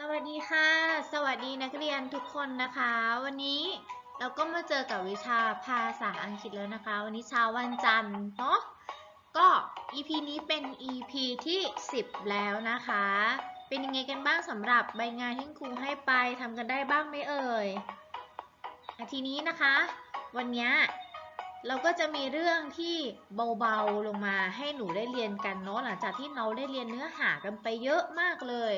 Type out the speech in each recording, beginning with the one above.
สวัสดีค่ะ สวัสดีนักเรียนทุกคนนะคะ วันนี้เราก็มาเจอกับวิชาภาษาอังกฤษแล้วนะคะ วันนี้เช้าวันจันทร์เนาะก็ EP นี้เป็น EP ที่ 10 แล้วนะคะ เป็นยังไงกันบ้างสำหรับใบงานที่ครูให้ไปทำกันได้บ้างไหมเอ่ยอทีนี้นะคะ วันนี้เราก็จะมีเรื่องที่เบาๆลงมาให้หนูได้เรียนกันเนาะหลังจากที่เราได้เรียนเนื้อหากันไปเยอะมากเลย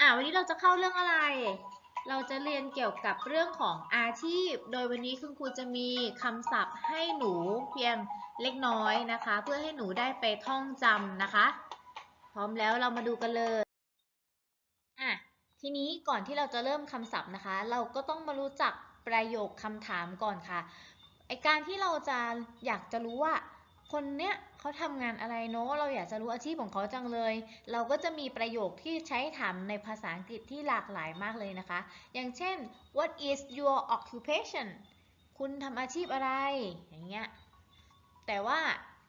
อ่าวันนี้เราจะเข้าเรื่องอะไร เราจะเรียนเกี่ยวกับเรื่องของอาชีพ โดยวันนี้คุณครูจะมีคำศัพท์ให้หนูเพียงเล็กน้อยนะคะ เพื่อให้หนูได้ไปท่องจำนะคะ พร้อมแล้วเรามาดูกันเลยอะทีนี้ก่อนที่เราจะเริ่มคำศัพท์นะคะ เราก็ต้องมารู้จักประโยคคำถามก่อนค่ะไอการที่เราจะอยากจะรู้ว่า คนเนี้ย เขาทำงานอะไรเนาะเราอยากจะรู้อาชีพของเขาจังเลย เราก็จะมีประโยคที่ใช้ถามในภาษาอังกฤษที่หลากหลายมากเลยนะคะ อย่างเช่น what is your occupation คุณทำอาชีพอะไร อย่างเงี้ย แต่ว่า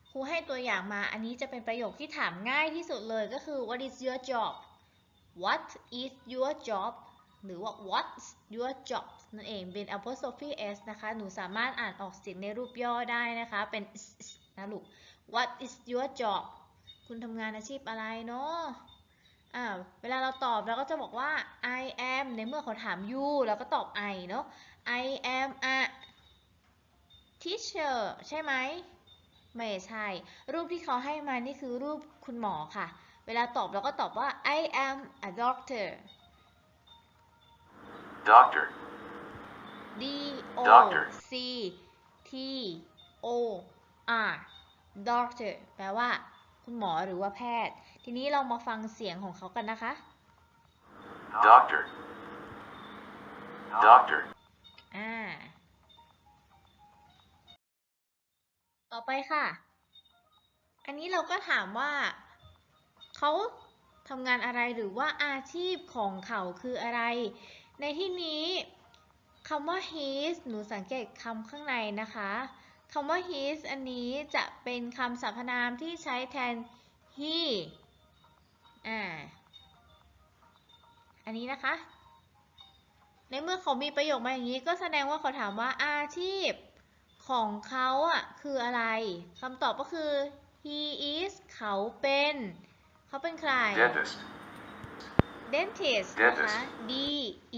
ครูให้ตัวอย่างมา อันนี้จะเป็นประโยคที่ถามง่ายที่สุดเลยก็คือ what is your job what is your job หรือว่า what's your job นั่นเอง เป็น apostrophe s นะคะ หนูสามารถอ่านออกเสียงในรูปย่อได้นะคะ เป็น s นะลูก what is your job คุณทำงานอาชีพอะไรเนาะอ่าเวลาเราตอบเราก็จะบอกว่า I am ในเมื่อเขาถาม you เราก็ตอบ I เนาะ I am a teacher ใช่ไหม ไม่ใช่ รูปที่เขาให้มานี่คือรูปคุณหมอค่ะ เวลาตอบเราก็ตอบว่า I am a doctor Doctor. D O Doctor. C T O R doctor แปลว่า คุณหมอหรือว่าแพทย์ ทีนี้เรามาฟังเสียงของเขากันนะคะ Doctor. Doctor. อ่า ต่อไปค่ะ อันนี้เราก็ถามว่า เขาทำงานอะไรหรือว่าอาชีพของเขาคืออะไร ในที่นี้คำว่า his หนูสังเกตคำข้างในนะคะ คำว่า his อันนี้จะเป็นคำสรรพนามที่ใช้แทน he อ่า อันนี้นะคะ ในเมื่อเขามีประโยคมาอย่างนี้ ก็แสดงว่าเขาถามว่าอาชีพของเขาอะคืออะไรคำตอบก็คือ he is เขาเป็น เขาเป็นใคร Dentist. dentist นะคะ Dentist D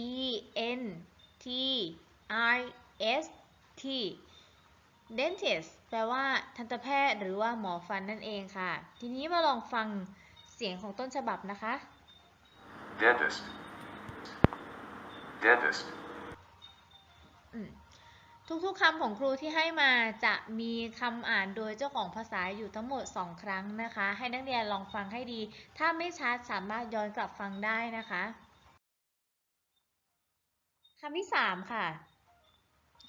E N T I S T dentist แปลว่าทันตแพทย์หรือว่าหมอฟันนั่นเองค่ะ ทีนี้มาลองฟังเสียงของต้นฉบับนะคะ Dentist. Dentist. อืมทุกๆคำของครูที่ให้มาจะมีคำอ่านโดยเจ้าของภาษาอยู่ทั้งหมด 2 ครั้งนะคะ ให้นักเรียนลองฟังให้ดี ถ้าไม่ชัดสามารถย้อนกลับฟังได้นะคะคำที่ 3 ค่ะ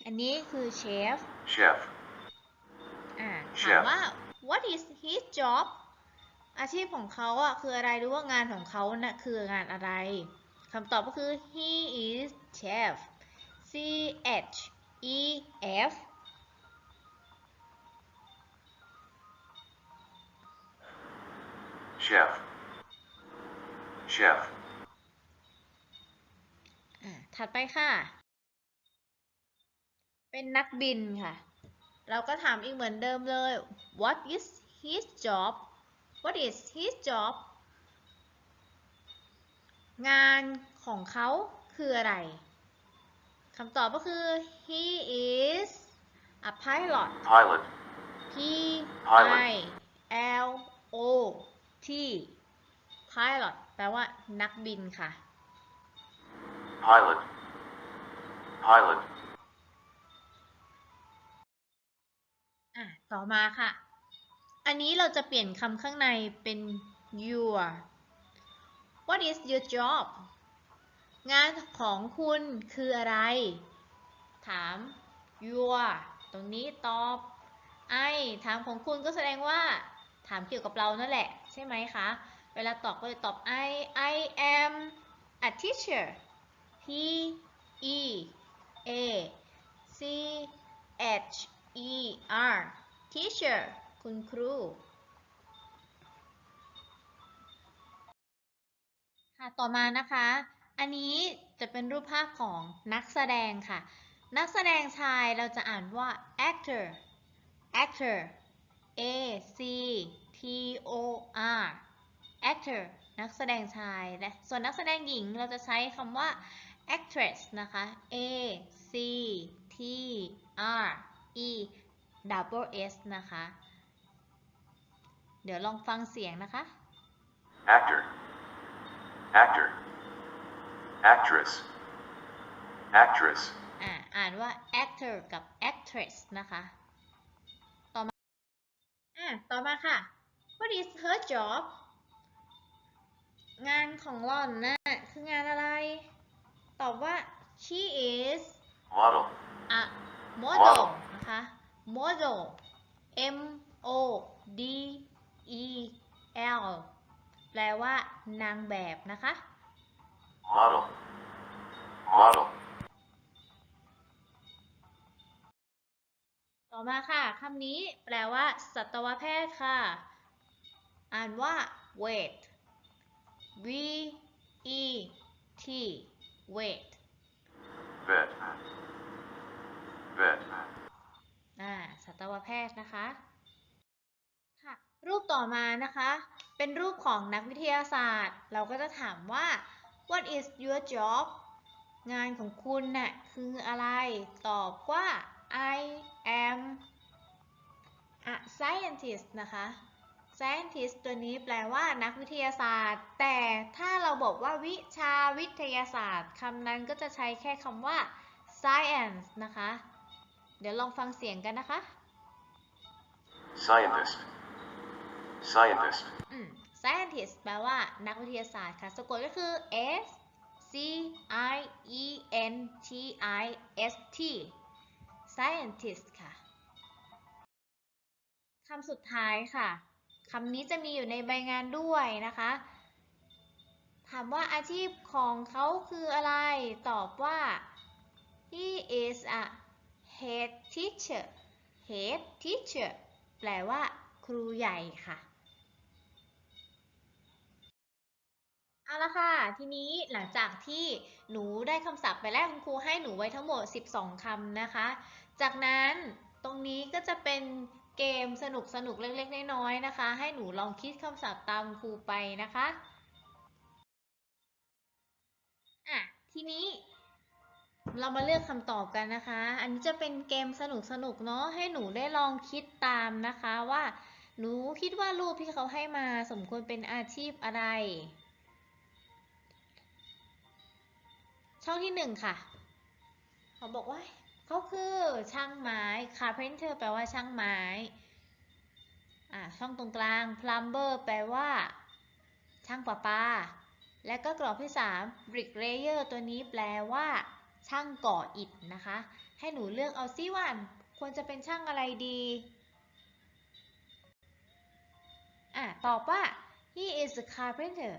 อันนี้คือเชฟ Chef. อ่า Chef ถามว่า what is his job อาชีพของเขาอะคืออะไรหรือว่างานของเขาน่ะคืองานอะไรคำตอบก็คือ he is chef C H E F Chef. Chef. อ่าถัดไปค่ะ เป็นนักบินค่ะ เราก็ถามอีกเหมือนเดิมเลย what is his job what is his job งานของเขาคืออะไรคำตอบก็คือ he is a pilot Pilot. P Pilot I L O T pilot แปลว่านักบินค่ะ Pilot. Pilot. อะต่อมาค่ะ อันนี้เราจะเปลี่ยนคำข้างในเป็น your what is your job งานของคุณคืออะไร ถาม your ตรงนี้ตอบ I ถามของคุณก็แสดงว่า ถามเกี่ยวกับเรานั่นแหละ ใช่ไหมคะ เวลาตอบก็เลยตอบ I I am a teacher T E A C H E R teacher คุณครู ค่ะ ต่อมานะคะ อันนี้จะเป็นรูปภาพของนักแสดงค่ะ นักแสดงชายเราจะอ่านว่า actor actor a c t o r actor นักแสดงชาย และส่วนนักแสดงหญิงเราจะใช้คำว่า actress นะคะ a c t r e double s นะคะ เดี๋ยวลองฟังเสียงนะคะ actor, actor, actress, actress, อ่าอ่านว่า actor กับ actress นะคะ ต่อมา อ่าต่อมาค่ะ what is her job งานของหล่อนนะ่ะคืองานอะไร ตอบว่า she is model, a model Model นะคะ model M O D E L แปลว่านางแบบนะคะ model, model, ต่อมาค่ะคำนี้แปลว่า สัตวแพทย์ค่ะ อ่านว่า vet v e t vet vet, vet, อ่าสัตวแพทย์นะคะค่ะรูปต่อมานะคะ เป็นรูปของนักวิทยาศาสตร์ เราก็จะถามว่า what is your job งานของคุณน่ะคืออะไร ตอบว่า I am a scientist นะคะ scientist ตัวนี้แปลว่านักวิทยาศาสตร์ แต่ถ้าเราบอกว่าวิชาวิทยาศาสตร์คำนั้นก็จะใช้แค่คำว่า science นะคะ เดี๋ยวลองฟังเสียงกันนะคะ scientist, scientist, อืม scientist แปลว่านักวิทยาศาสตร์ค่ะ สะกดก็คือ S C I E N T I S T scientist ค่ะ คำสุดท้ายค่ะ คำนี้จะมีอยู่ในใบงานด้วยนะคะ ถามว่าอาชีพของเขาคืออะไร ตอบว่า he is a head teacher head teacher แปลว่า ครูใหญ่ค่ะ เอาละค่ะ ทีนี้หลังจากที่หนูได้คำศัพท์ไปแล้วคุณครูให้หนูไว้ทั้งหมด 12 คำนะคะ จากนั้นตรงนี้ก็จะเป็นเกมสนุกสนุกๆเล็กๆ น้อยๆนะคะ ให้หนูลองคิดคำศัพท์ตามครูไปนะคะ อะ ทีนี้ เรามาเลือกคำตอบกันนะคะ อันนี้จะเป็นเกมสนุกสนุกๆเนาะ ให้หนูได้ลองคิดตามนะคะว่า หนูคิดว่ารูปที่เขาให้มาสมควรเป็นอาชีพอะไร ช่องที่หนึ่งค่ะ เขาบอกว่าเขาคือช่างไม้ carpenter แปลว่าช่างไม้ อ่า ช่องตรงกลาง plumber แปลว่า ช่างประปา และก็กรอบที่ 3 bricklayer ตัวนี้แปลว่า ช่างก่ออิฐนะคะ ให้หนูเลือกเอาซิว่าควรจะเป็นช่างอะไรดีอะตอบว่า he is a carpenter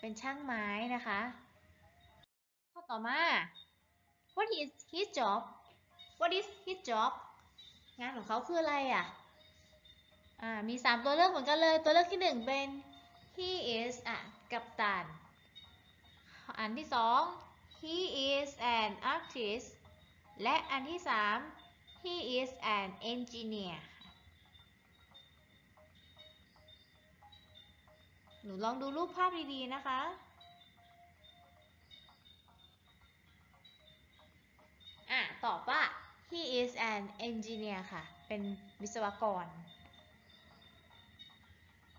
เป็นช่างไม้นะคะ ข้อต่อมา what is his job what is his job งานของเขาคืออะไรอะอ่ามี 3 ตัวเลือกเหมือนกันเลย ตัวเลือกที่ 1 เป็น he is a กัปตัน อันที่ 2 he is an artist และอันที่ 3 he is an engineer หนูลองดูรูปภาพดีๆ นะคะ อะ ตอบว่า he is an engineer ค่ะ เป็นวิศวกร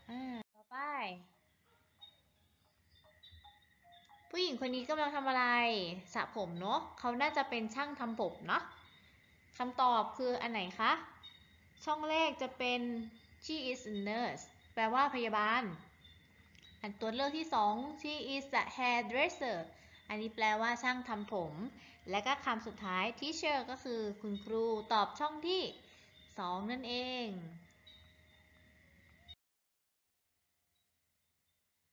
อ่า ต่อไป ผู้หญิงคนนี้กำลังทำอะไรสระผมเนาะเขาน่าจะเป็นช่างทำผมเนาะคำตอบคืออันไหนคะ ช่องแรกจะเป็น she is a nurse แปลว่าพยาบาล อันตัวเลือกที่สอง she is a hairdresser อันนี้แปลว่าช่างทำผม และก็คำสุดท้าย teacher ก็คือคุณครูตอบช่องที่ 2 นั่นเอง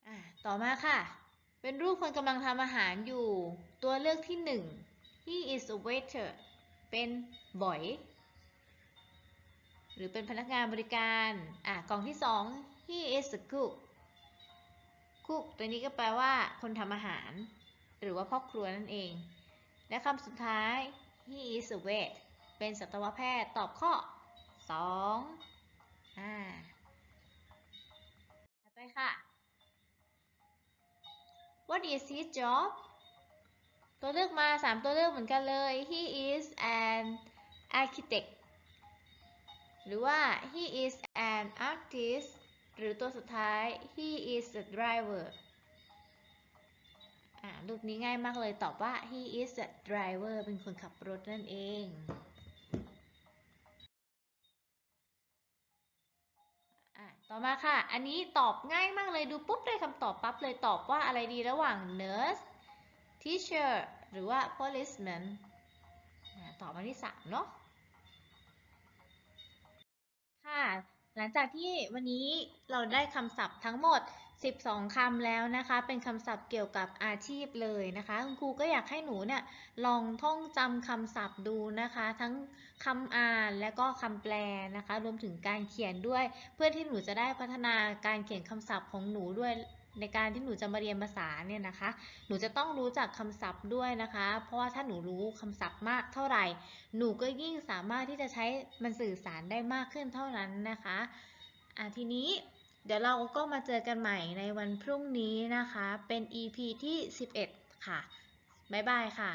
อะต่อมาค่ะ เป็นรูปคนกำลังทำอาหารอยู่ ตัวเลือกที่ 1 he is a waiter เป็นบ่อย หรือเป็นพนักงานบริการ อะกล่องที่ 2 he is a cook cook ตัวนี้ก็แปลว่าคนทำอาหาร หรือว่าพ่อครัวนั่นเอง และคำสุดท้าย he is a vet เป็นสัตวแพทย์ตอบข้อ 2 อ่าถัดไปค่ะ What is his job ตัวเลือกมา 3 ตัวเลือกเหมือนกันเลย he is an architect หรือว่า he is an artist หรือตัวสุดท้าย he is a driver รูปนี้ง่ายมากเลยตอบว่า he is a driver เป็นคนขับรถนั่นเอง อะ ต่อมาค่ะ อันนี้ตอบง่ายมากเลยดูปุ๊บได้คำตอบปั๊บเลยตอบว่าอะไรดีระหว่าง nurse teacher หรือว่า policeman ตอบมาที่ 3 เนาะค่ะ หลังจากที่วันนี้เราได้คำศัพท์ทั้งหมด 12 คำแล้วนะคะ เป็นคำศัพท์เกี่ยวกับอาชีพเลยนะคะ คุณครูก็อยากให้หนูเนี่ยลองท่องจำคำศัพท์ดูนะคะ ทั้งคำอ่านและก็คำแปลนะคะ รวมถึงการเขียนด้วย เพื่อที่หนูจะได้พัฒนาการเขียนคำศัพท์ของหนูด้วยในการที่หนูจะมาเรียนภาษาเนี่ยนะคะ หนูจะต้องรู้จักคำศัพท์ด้วยนะคะ เพราะว่าถ้าหนูรู้คำศัพท์มากเท่าไหร่ หนูก็ยิ่งสามารถที่จะใช้มันสื่อสารได้มากขึ้นเท่านั้นนะคะ อะทีนี้ ดี๋ยวเราก็มาเจอกันใหม่ในวันพรุ่งนี้นะคะ เป็น EP ที่ 11 ค่ะ บ๊ายบายค่ะ